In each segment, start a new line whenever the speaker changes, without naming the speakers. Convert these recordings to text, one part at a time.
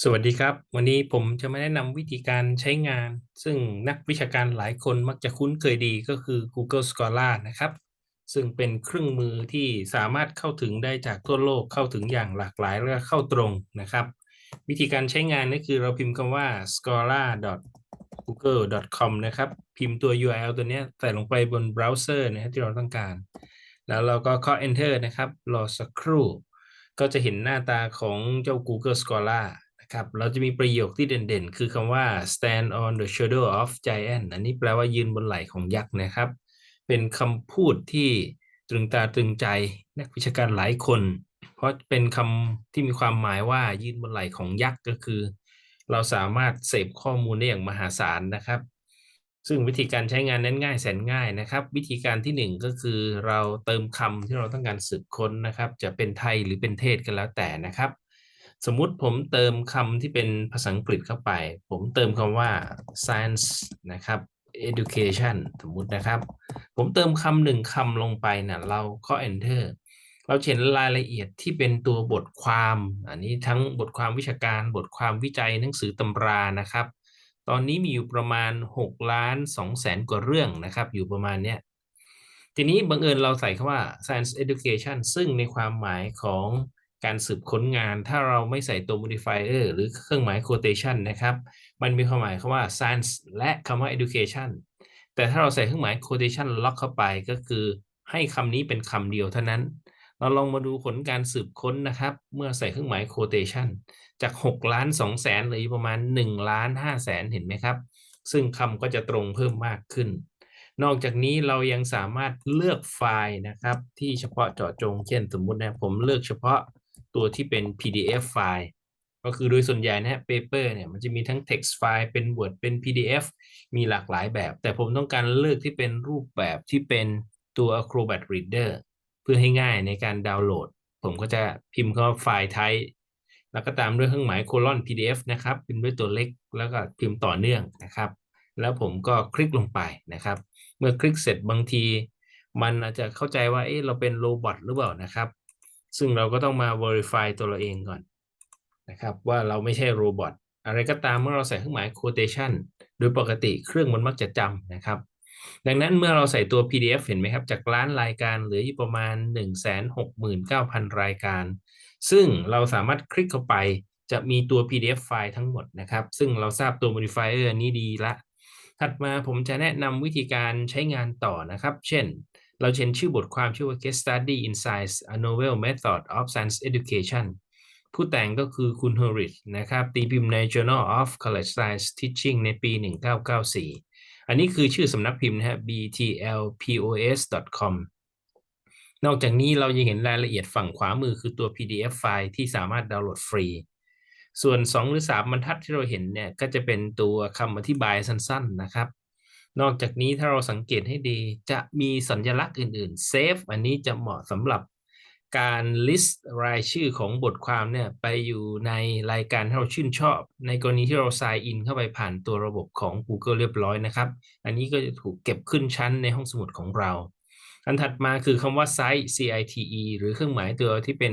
สวัสดีครับ วันนี้ผมจะมาแนะนำวิธีการใช้งาน ซึ่งนักวิชาการหลายคนมักจะคุ้นเคยดีก็คือ Google Scholar นะครับ ซึ่งเป็นเครื่องมือที่สามารถเข้าถึงได้จากทั่วโลกเข้าถึงอย่างหลากหลายและเข้าตรงนะครับ วิธีการใช้งานก็คือเราพิมพ์คำว่า scholar.google.com นะครับ พิมพ์ตัว URL ตัวนี้ใส่ลงไปบนเบราว์เซอร์นะที่เราต้องการ แล้วเราก็เคาะ enter นะครับรอสักครู่ ก็จะเห็นหน้าตาของเจ้า Google Scholar ครับ เราจะมีประโยคที่เด่นๆ คือคำว่า stand on the shoulder of giant อันนี้แปลว่ายืนบนไหล่ของยักษ์นะครับ เป็นคำพูดที่ตรึงตาตรึงใจนักวิชาการหลายคน เพราะเป็นคำที่มีความหมายว่ายืนบนไหล่ของยักษ์ก็คือ เราสามารถเสพข้อมูลได้อย่างมหาศาลนะครับ ซึ่งวิธีการใช้งานนั้นง่ายแสนง่ายนะครับ วิธีการที่หนึ่งก็คือเราเติมคำที่เราต้องการสืบค้นนะครับ จะเป็นไทยหรือเป็นเทศกันแล้วแต่นะครับ สมมุติผมเติมคำที่เป็นภาษาอังกฤษเข้าไป ผมเติมคำว่า science นะครับ education สมมุตินะครับ ผมเติมคำหนึ่งคำลงไปนะเราก็ enter เราเห็นรายละเอียดที่เป็นตัวบทความ อันนี้ทั้งบทความวิชาการ บทความวิจัยหนังสือตำรานะครับ ตอนนี้มีอยู่ประมาณ6ล้าน2แสนกว่าเรื่องนะครับ อยู่ประมาณเนี้ยทีนี้บังเอิญเราใส่คำว่า science education ซึ่งในความหมายของ การสืบค้นงาน ถ้าเราไม่ใส่ตัว modifier หรือเครื่องหมาย quotation นะครับ มันมีความหมายคำว่า science และคำว่า education แต่ถ้าเราใส่เครื่องหมาย quotation lock เข้าไปก็คือให้คำนี้เป็นคำเดียวเท่านั้น เราลองมาดูผลการสืบค้นนะครับ เมื่อใส่เครื่องหมาย quotation จาก 6 ล้าน2แสนเหลืออยู่ประมาณ1ล้าน5แสนเห็นไหมครับ ซึ่งคำก็จะตรงเพิ่มมากขึ้น นอกจากนี้เรายังสามารถเลือกไฟล์นะครับ ที่เฉพาะเจาะจง เช่นสมมุตินะผมเลือกเฉพาะ ตัวที่เป็น PDF ไฟล์ ก็คือโดยส่วนใหญ่นะฮะ paper เนี่ยมันจะมีทั้ง text ไฟล์เป็น Word เป็น PDF มีหลากหลายแบบ แต่ผมต้องการเลือกที่เป็นรูปแบบที่เป็นตัว Acrobat Reader เพื่อให้ง่ายในการดาวน์โหลด ผมก็จะพิมพ์คำว่าไฟล์ type แล้วก็ตามด้วยเครื่องหมาย colon PDF นะครับ พิมพ์ด้วยตัวเล็กแล้วก็พิมพ์ต่อเนื่องนะครับ แล้วผมก็คลิกลงไปนะครับ เมื่อคลิกเสร็จบางที มันอาจจะเข้าใจว่าเอ๊ะเราเป็นโรบอทหรือเปล่านะครับ ซึ่งเราก็ต้องมา verify ตัวเราเองก่อนนะครับว่าเราไม่ใช่โรบอทอะไรก็ตามเมื่อเราใส่เครื่องหมาย quotation โดยปกติเครื่องมันมักจะจำนะครับ ดังนั้นเมื่อเราใส่ตัว PDF เห็นไหมครับ จากล้านรายการเหลืออยู่ประมาณ 169,000 รายการ ซึ่งเราสามารถคลิกเข้าไปจะมีตัว PDF ไฟล์ทั้งหมดนะครับ ซึ่งเราทราบตัว modifier นี้ดีละ ถัดมาผมจะแนะนำวิธีการใช้งานต่อนะครับ เช่น เราเช่นชื่อบทความชื่อว่า Case Study in Science a Novel Method of Science Education ผู้แต่งก็คือคุณเฮอริชนะครับตีพิมพ์ใน Journal of College Science Teaching ในปี 1994 อันนี้คือชื่อสำนักพิมพ์นะฮะ btlpos.com นอกจากนี้เรายังเห็นรายละเอียดฝั่งขวามือคือตัว PDF ไฟล์ที่สามารถดาวน์โหลดฟรี ส่วน 2 หรือ 3 บรรทัดที่เราเห็นเนี่ยก็จะเป็นตัวคำอธิบายสั้นๆนะครับ นอกจากนี้ถ้าเราสังเกตให้ดีจะมีสัญลักษณ์อื่นๆ Save อันนี้จะเหมาะสำหรับการ list รายชื่อของบทความเนี่ยไปอยู่ในรายการที่เราชื่นชอบ ในกรณีที่เรา sign in เข้าไปผ่านตัวระบบของ Google เรียบร้อยนะครับ อันนี้ก็จะถูกเก็บขึ้นชั้นในห้องสมุดของเรา อันถัดมาคือคำว่า site cite หรือเครื่องหมายตัวที่เป็น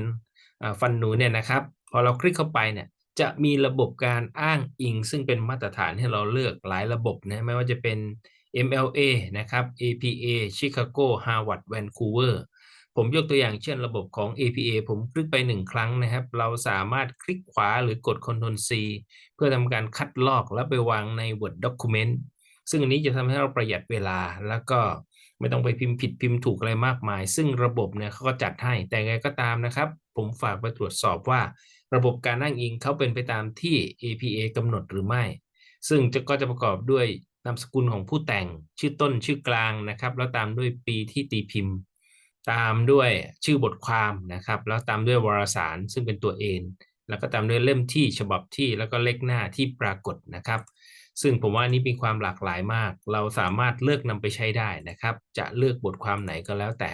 ฟันหนูเนี่ยนะครับ พอเราคลิกเข้าไปเนี่ย จะมีระบบการอ้างอิง ซึ่งเป็นมาตรฐานให้เราเลือกหลายระบบนะไม่ว่าจะเป็น MLA นะครับ APA Chicago Harvard Vancouver ผมยกตัวอย่างเช่นระบบของ APA ผมคลิกไปหนึ่งครั้งนะครับ เราสามารถคลิกขวาหรือกด Ctrl C เพื่อทำการคัดลอกแล้วไปวางใน Word Document ซึ่งอันนี้จะทำให้เราประหยัดเวลาแล้วก็ ไม่ต้องไปพิมพ์ผิดพิมพ์ถูกอะไรมากมาย ซึ่งระบบเนี่ยเขาก็จัดให้ แต่ไงก็ตามนะครับ ผมฝากไปตรวจสอบว่า ระบบการอ้างอิงเขาเป็นไปตามที่ APA กำหนดหรือไม่ ซึ่งจะก็จะประกอบด้วยนามสกุลของผู้แต่งชื่อต้นชื่อกลางนะครับ แล้วตามด้วยปีที่ตีพิมพ์ ตามด้วยชื่อบทความนะครับ แล้วตามด้วยวารสารซึ่งเป็นตัวเองแล้วก็ตามด้วยเล่มที่ฉบับที่แล้วก็เลขหน้าที่ปรากฏนะครับ ซึ่งผมว่านี้มีความหลากหลายมาก เราสามารถเลือกนำไปใช้ได้นะครับ จะเลือกบทความไหนก็แล้วแต่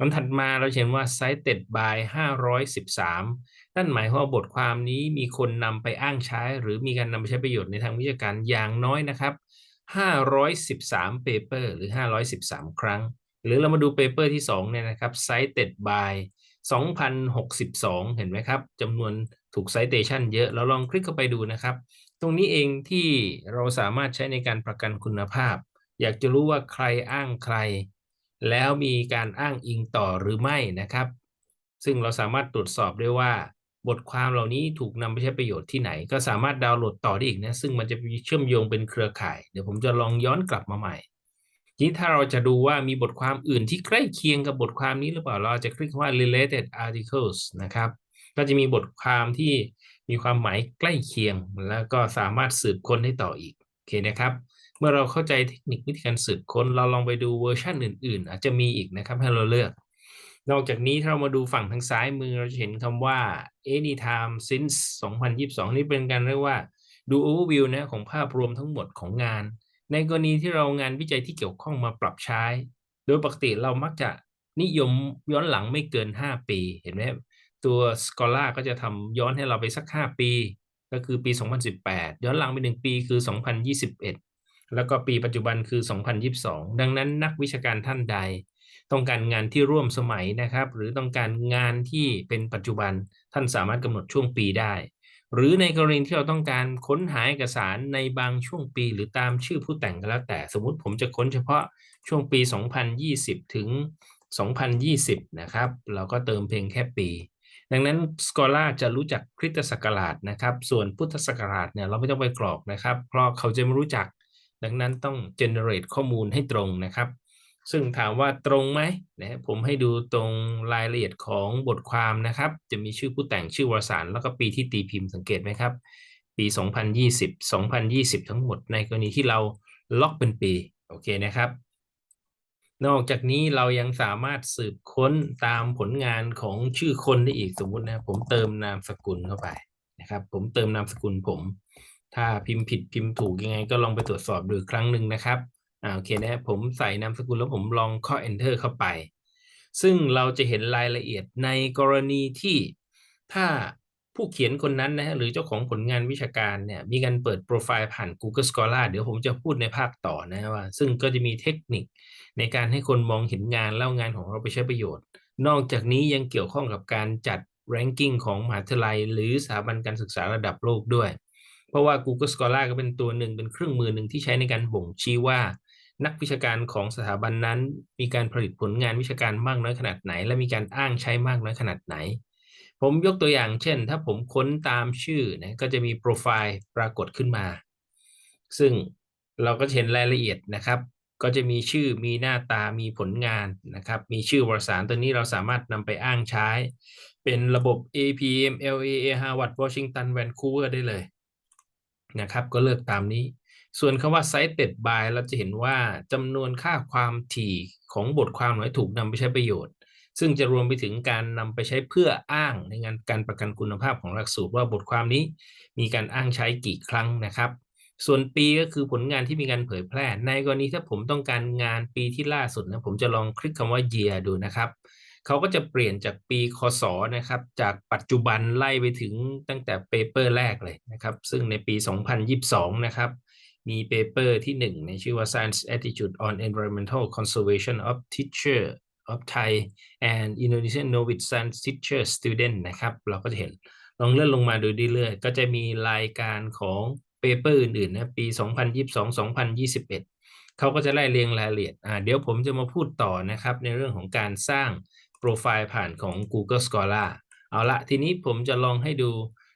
ลำถัดมาเราเห็นว่า cited by 513 นั่นหมายความว่าบทความนี้มีคนนำไปอ้างใช้ หรือมีการนำไปใช้ประโยชน์ในทางวิชาการอย่างน้อยนะครับ 513 paper หรือ 513 ครั้ง หรือเรามาดู paper ที่2เนี่ยนะครับ cited by 2,062 เห็นไหมครับจำนวนถูก citation เยอะ เราลองคลิกเข้าไปดูนะครับ ตรงนี้เองที่เราสามารถใช้ในการประกันคุณภาพ อยากจะรู้ว่าใครอ้างใคร แล้วมีการอ้างอิงต่อหรือไม่นะครับ ซึ่งเราสามารถตรวจสอบได้ว่า บทความเหล่านี้ถูกนำไปใช้ประโยชน์ที่ไหน ก็สามารถดาวน์โหลดต่อได้อีกนะซึ่งมันจะเชื่อมโยงเป็นเครือข่าย เดี๋ยวผมจะลองย้อนกลับมาใหม่ทีนี้ถ้าเราจะดูว่ามีบทความอื่นที่ใกล้เคียงกับบทความนี้หรือเปล่าเราจะคลิกว่า related articles นะครับ ก็จะมีบทความที่มีความหมายใกล้เคียง แล้วก็สามารถสืบค้นได้ต่ออีกโอเคนะครับ เมื่อเราเข้าใจเทคนิควิธีการสืบค้น เราลองไปดูเวอร์ชันอื่น ๆ อาจจะมีอีกนะครับให้เราเลือก นอกจากนี้ถ้าเรามาดูฝั่งทางซ้ายมือเราจะเห็นคำว่า anytime since 2022 นี่เป็นการเรียกว่าดู overview นะของภาพรวมทั้งหมดของงาน ในกรณีที่เรางานวิจัยที่เกี่ยวข้องมาปรับใช้ โดยปกติเรามักจะนิยมย้อนหลังไม่เกิน 5 ปี เห็นไหม ตัว Scholar ก็จะทำย้อนให้เราไปสัก 5 ปี ก็คือปี 2018 ย้อนหลังไป 1 ปีคือ 2021 แล้วก็ปีปัจจุบันคือ 2022 ดังนั้นนักวิชาการท่านใด ต้องการงานที่ร่วมสมัยนะครับ หรือต้องการงานที่เป็นปัจจุบันท่านสามารถกำหนดช่วงปีได้ หรือในกรณีที่เราต้องการค้นหาเอกสารในบางช่วงปี หรือตามชื่อผู้แต่งก็แล้วแต่สมมุติผมจะค้นเฉพาะช่วงปี 2020 ถึง 2020 นะครับ เราก็เติมเพียงแค่ปี ดังนั้น Scholar จะรู้จักคริสตศักราชนะครับ ส่วนพุทธศักราชเนี่ยเราไม่ต้องไปกรอกนะครับ เพราะเขาจะไม่รู้จัก ดังนั้นต้อง generate ข้อมูลให้ตรงนะครับ ซึ่งถามว่าตรงไหมนะผมให้ดูตรงรายละเอียดของบทความนะครับ จะมีชื่อผู้แต่งชื่อวารสาร แล้วก็ปีที่ตีพิมพ์สังเกตไหมครับ ปี 2020 2020 ทั้งหมดในกรณีที่เราล็อกเป็นปีโอเคนะครับ นอกจากนี้เรายังสามารถสืบค้นตามผลงานของชื่อคนได้อีกสมมุตินะผมเติมนามสกุลเข้าไปนะครับ ผมเติมนามสกุลผม ถ้าพิมพ์ผิดพิมพ์ถูกยังไง ก็ลองไปตรวจสอบดูครั้งหนึ่งนะครับอ่าโอเคนะผมใส่นามสกุลแล้วผมลองข้อ enter เข้าไป ซึ่งเราจะเห็นรายละเอียดในกรณีที่ถ้าผู้เขียนคนนั้นนะฮะหรือเจ้าของผลงานวิชาการเนี่ยมีการเปิดโปรไฟล์ผ่าน Google Scholar เดี๋ยวผมจะพูดในภาคต่อนะว่า ซึ่งก็จะมีเทคนิค ในการให้คนมองเห็นงานแล้วงานของเราไปใช้ประโยชน์ นอกจากนี้ยังเกี่ยวข้องกับการจัด ranking ของมหาวิทยาลัย หรือสถาบันการศึกษาระดับโลกด้วย เพราะว่า Google Scholar ก็เป็นตัวหนึ่งเป็นเครื่องมือหนึ่งที่ใช้ในการบ่งชี้ว่า นักวิชาการของสถาบันนั้น มีการผลิตผลงานวิชาการมากน้อยขนาดไหน และมีการอ้างใช้มากน้อยขนาดไหน ผมยกตัวอย่างเช่น ถ้าผมค้นตามชื่อนะก็จะมีโปรไฟล์ปรากฏขึ้นมา ซึ่งเราก็เห็นรายละเอียดนะครับ ก็จะมีชื่อมีหน้าตามีผลงานนะครับ มีชื่อวารสารตัวนี้เราสามารถนำไปอ้างใช้ เป็นระบบ APM LAA Harvard Washington Vancouver ได้เลยนะครับ ก็เลือกตามนี้ ส่วนคำว่า cited by เราจะเห็นว่าจำนวนค่าความถี่ของบทความไหนถูกนำไปใช้ประโยชน์ ซึ่งจะรวมไปถึงการนำไปใช้เพื่ออ้างในงานการประกันคุณภาพของหลักสูตรว่าบทความนี้ มีการอ้างใช้กี่ครั้งนะครับ ส่วนปีก็คือผลงานที่มีการเผยแพร่ ในกรณีถ้าผมต้องการงานปีที่ล่าสุดนะผมจะลองคลิกคำว่า year ดูนะครับเขาก็จะเปลี่ยนจากปีคศนะครับ จากปัจจุบันไล่ไปถึงตั้งแต่เปเปอร์แรกเลยนะครับ ซึ่งในปี 2022 นะครับมีเปเปอร์ที่ 1 ในชื่อว่า Science Attitude on Environmental Conservation of Teacher of Thai and Indonesian Novice Science Teacher Student นะครับ เราก็จะเห็นลองเลื่อนลงมาดูเรื่อยๆก็จะมีรายการของ เปเปอร์อื่นๆนะปี 2022-2021 เขาก็จะไล่เรียงรายละเอียดอ่าเดี๋ยวผมจะมาพูดต่อนะครับ ในเรื่องของการสร้างโปรไฟล์ผ่านของ Google Scholar เอาละทีนี้ผมจะลองให้ดู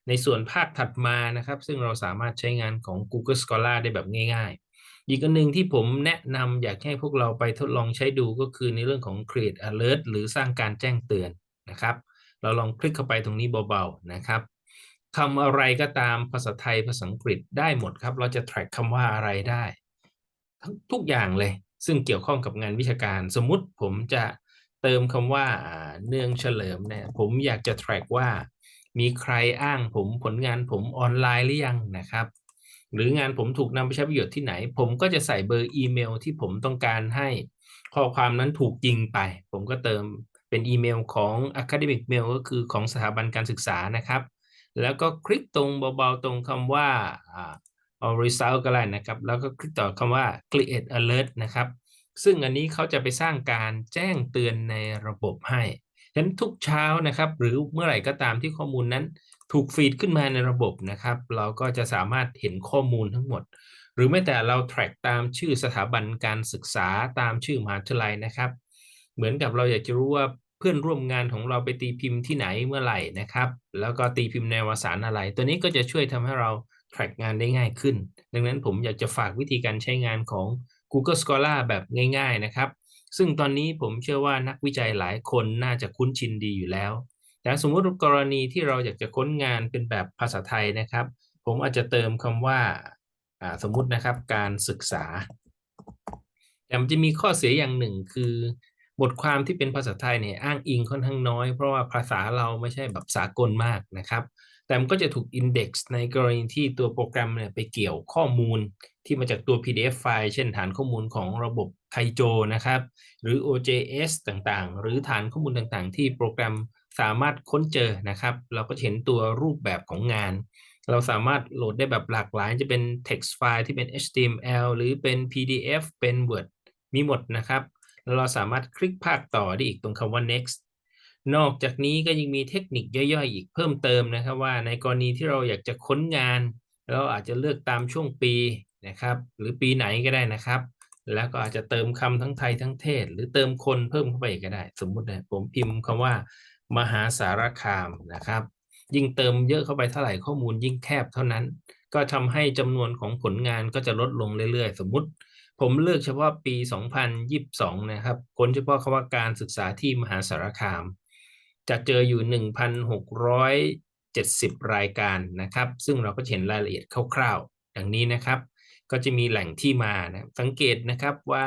ในส่วนภาคถัดมานะครับ ซึ่งเราสามารถใช้งานของ Google Scholar ได้แบบง่ายๆ อีกอันหนึ่งที่ผมแนะนำอยากให้พวกเราไปทดลองใช้ดูก็คือในเรื่องของ create alert หรือสร้างการแจ้งเตือนนะครับ เราลองคลิกเข้าไปตรงนี้เบาๆนะครับ คำอะไรก็ตามภาษาไทยภาษาอังกฤษได้หมดครับ เราจะ track คำว่าอะไรได้ ทุกอย่างเลย ซึ่งเกี่ยวข้องกับงานวิชาการ สมมุติผมจะเติมคำว่าเนื่องเฉลิมเนี่ยผมอยากจะ track ว่า มีใครอ้างผมผลงานผมออนไลน์หรือยังนะครับ หรืองานผมถูกนำไปใช้ประโยชน์ที่ไหน ผมก็จะใส่เบอร์อีเมลที่ผมต้องการให้ข้อความนั้นถูกยิงไป ผมก็เติมเป็นอีเมลของ academic mail ก็คือของสถาบันการศึกษานะครับ แล้วก็คลิกตรงเบาๆตรงคำว่า result ก็ได้นะครับ แล้วก็คลิกต่อคำว่า create alert นะครับ ซึ่งอันนี้เขาจะไปสร้างการแจ้งเตือนในระบบให้ฉะนั้นทุกเช้านะครับ หรือเมื่อไหร่ก็ตามที่ข้อมูลนั้นถูกฟีดขึ้นมาในระบบนะครับ เราก็จะสามารถเห็นข้อมูลทั้งหมด หรือแม้แต่เรา track ตามชื่อสถาบันการศึกษาตามชื่อมหาวิทยาลัยนะครับ เหมือนกับเราอยากจะรู้ว่า พื่อนร่วมงานของเราไปตีพิมพ์ที่ไหนเมื่อไหร่นะครับ แล้วก็ตีพิมพ์ในวารสารอะไร ตัวนี้ก็จะช่วยทำให้เรา track งานได้ง่ายขึ้น ดังนั้นผมอยากจะฝากวิธีการใช้งานของ Google Scholar แบบง่าย ๆนะครับ ซึ่งตอนนี้ผมเชื่อว่านักวิจัยหลายคนน่าจะคุ้นชินดีอยู่แล้ว แต่สมมติกรณีที่เราอยากจะค้นงานเป็นแบบภาษาไทยนะครับ ผมอาจจะเติมคำว่าสมมุตินะครับการศึกษาแต่มันจะมีข้อเสียอย่างหนึ่งคือ บทความที่เป็นภาษาไทยเนี่ยอ้างอิงค่อนข้างน้อย เพราะว่าภาษาเราไม่ใช่แบบสากลมากนะครับ แต่มันก็จะถูกอินเด็กซ์ในกรณีที่ตัวโปรแกรมเนี่ยไปเกี่ยวข้อมูลที่มาจากตัว PDF ไฟล์ เช่นฐานข้อมูลของระบบไทโจนะครับ หรือ OJS ต่างๆ หรือฐานข้อมูลต่างๆ ที่โปรแกรมสามารถค้นเจอนะครับ เราก็เห็นตัวรูปแบบของงาน เราสามารถโหลดได้แบบหลากหลาย จะเป็น text file ที่เป็น HTML หรือเป็น PDF เป็น Word มีหมดนะครับ แล้วเราสามารถคลิกภาคต่อได้อีกตรงคำว่า next นอกจากนี้ก็ยังมีเทคนิคย่อยๆ อีกเพิ่มเติมนะครับว่าในกรณีที่เราอยากจะค้นงาน เราอาจจะเลือกตามช่วงปีนะครับ หรือปีไหนก็ได้นะครับ แล้วก็อาจจะเติมคำทั้งไทยทั้งเทศ หรือเติมคนเพิ่มเข้าไปก็ได้ สมมุตินะผมพิมพ์คำว่า มหาสารคามนะครับ ยิ่งเติมเยอะเข้าไปเท่าไหร่ข้อมูลยิ่งแคบเท่านั้น ก็ทำให้จำนวนของผลงานก็จะลดลงเรื่อยๆ สมมติ ผมเลือกเฉพาะปี 2022 นะครับ ค้นเฉพาะคำว่าการศึกษาที่มหาสารคาม จะเจออยู่ 1,670 รายการนะครับ ซึ่งเราก็เห็นรายละเอียดคร่าวๆ ดังนี้นะครับ ก็จะมีแหล่งที่มานะสังเกตนะครับว่า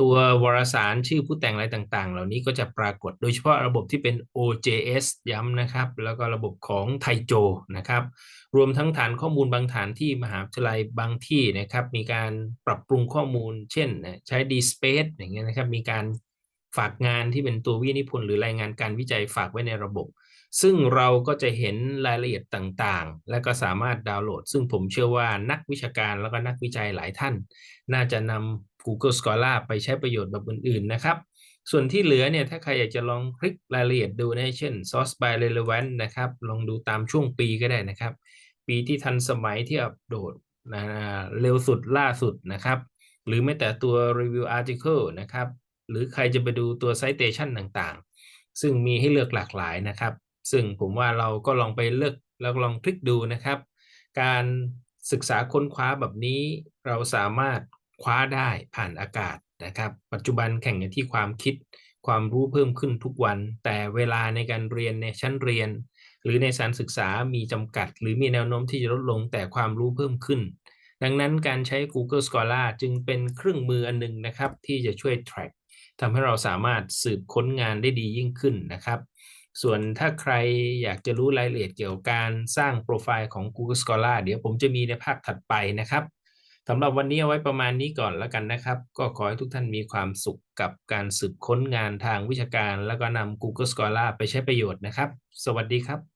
ตัววารสารชื่อผู้แต่งอะไรต่างๆ เหล่านี้ก็จะปรากฏโดยเฉพาะระบบที่เป็น OJS ย้ำนะครับ แล้วก็ระบบของไทโจนะครับ รวมทั้งฐานข้อมูลบางฐานที่มหาวิทยาลัยบางที่นะครับ มีการปรับปรุงข้อมูล เช่น ใช้ DSpace อย่างเงี้ยนะครับ มีการฝากงานที่เป็นตัววินิพนธ์หรือรายงานการวิจัยฝากไว้ในระบบ ซึ่งเราก็จะเห็นรายละเอียดต่างๆ และก็สามารถดาวน์โหลด ซึ่งผมเชื่อว่านักวิชาการแล้วก็นักวิจัยหลายท่าน น่าจะนำ Google Scholar ไปใช้ประโยชน์แบบอื่นๆนะครับ ส่วนที่เหลือเนี่ยถ้าใครอยากจะลองคลิกรายละเอียดดูนะเช่น source by relevant นะครับ ลองดูตามช่วงปีก็ได้นะครับ ปีที่ทันสมัยที่อัปโหลดนะเร็วสุดล่าสุดนะครับ หรือแม้แต่ตัว review article นะครับ หรือใครจะไปดูตัว citation ต่างๆ ซึ่งมีให้เลือกหลากหลายนะครับ ซึ่งผมว่าเราก็ลองไปเลือกแล้วลองคลิกดูนะครับ การศึกษาค้นคว้าแบบนี้เราสามารถ คว้าได้ผ่านอากาศนะครับ ปัจจุบันแข่งกันที่ความคิดความรู้เพิ่มขึ้นทุกวัน แต่เวลาในการเรียนในชั้นเรียน หรือในสารศึกษามีจำกัด หรือมีแนวโน้มที่จะลดลงแต่ความรู้เพิ่มขึ้น ดังนั้นการใช้ Google Scholar จึงเป็นเครื่องมืออันหนึ่งนะครับ ที่จะช่วย track ทำให้เราสามารถสืบค้นงานได้ดียิ่งขึ้นนะครับ ส่วนถ้าใครอยากจะรู้รายละเอียดเกี่ยวกับการสร้างโปรไฟล์ของ Google Scholar เดี๋ยวผมจะมีในภาคถัดไปนะครับ สำหรับวันนี้เอาไว้ประมาณนี้ก่อนแล้วกันนะครับ ก็ขอให้ทุกท่านมีความสุขกับการสืบค้นงานทางวิชาการ แล้วก็นำ Google Scholar ไปใช้ประโยชน์นะครับ สวัสดีครับ